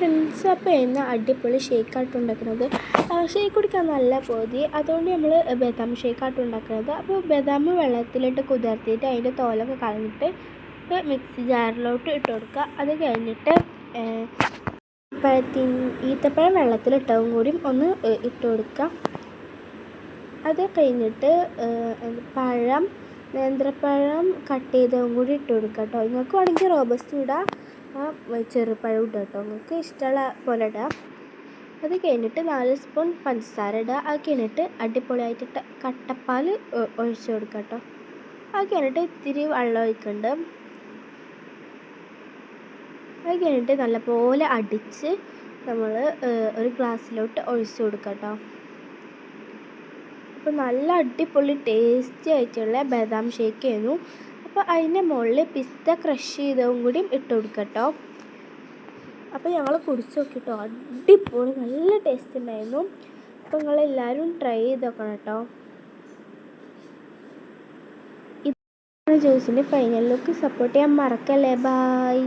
Friends അപ്പോൾ എന്ന അടിപൊളി ഷേക്കായിട്ട് ഉണ്ടാക്കുന്നത്. ഷേക്ക് കുടിക്കാൻ നല്ല പോതി. അതുകൊണ്ട് നമ്മൾ ബദാം ഷേക്കായിട്ട് ഉണ്ടാക്കുന്നത്. അപ്പോൾ ബദാം വെള്ളത്തിലിട്ട് കുതിർത്തിയിട്ട് അതിന്റെ തോലൊക്കെ കളഞ്ഞിട്ട് മിക്സി ജാറിലോട്ട് ഇട്ട് കൊടുക്കുക. അത് കഴിഞ്ഞിട്ട് പഴത്തിൻ ഈത്തപ്പഴം വെള്ളത്തിലിട്ടതും കൂടി ഒന്ന് ഇട്ട് കൊടുക്കുക. അത് കഴിഞ്ഞിട്ട് പഴം നേന്ത്രപ്പഴം കട്ട് ചെയ്തതും കൂടി ഇട്ട് കൊടുക്കുക കേട്ടോ. നിങ്ങൾക്ക് വേണമെങ്കിൽ റോബസ്റ്റ് ഇടാം ആ ചെറുപഴം ഇടുക കേട്ടോ നിങ്ങൾക്ക് ഇഷ്ടമുള്ള പോലെ ഇടാം. അത് കഴിഞ്ഞിട്ട് നാല് സ്പൂൺ പഞ്ചസാര ഇടുക അത് കഴിഞ്ഞിട്ട് അടിപൊളിയായിട്ട് കട്ടപ്പാൽ ഒഴിച്ച് കൊടുക്കുക കേട്ടോ അത് കഴിഞ്ഞിട്ട് ഇത്തിരി വെള്ളം ഒഴിക്കുന്നുണ്ട് അത് കഴിഞ്ഞിട്ട് നല്ലപോലെ അടിച്ച് നമ്മൾ ഒരു ഗ്ലാസ്സിലോട്ട് ഒഴിച്ച് കൊടുക്കുക കേട്ടോ അപ്പോൾ നല്ല അടിപൊളി ടേസ്റ്റി ആയിട്ടുള്ള ബദാം ഷേക്ക് ആയിരുന്നു. അപ്പോൾ അതിന്റെ മുകളിൽ പിസ്ത ക്രഷ് ചെയ്തതും കൂടി ഇട്ട് കൊടുക്കട്ടോ. അപ്പോൾ ഞങ്ങൾ കുടിച്ച് നോക്കിട്ടോ. അടിപൊളി നല്ല ടേസ്റ്റ് ഉണ്ടായിരുന്നു. അപ്പോൾ നിങ്ങളെല്ലാവരും ട്രൈ ചെയ്ത് നോക്കണം കേട്ടോ. ഇത് ജ്യൂസിന്റെ ഫൈനൽ ലുക്ക് സപ്പോർട്ട് ചെയ്യാൻ മറക്കല്ലേ? ബായ്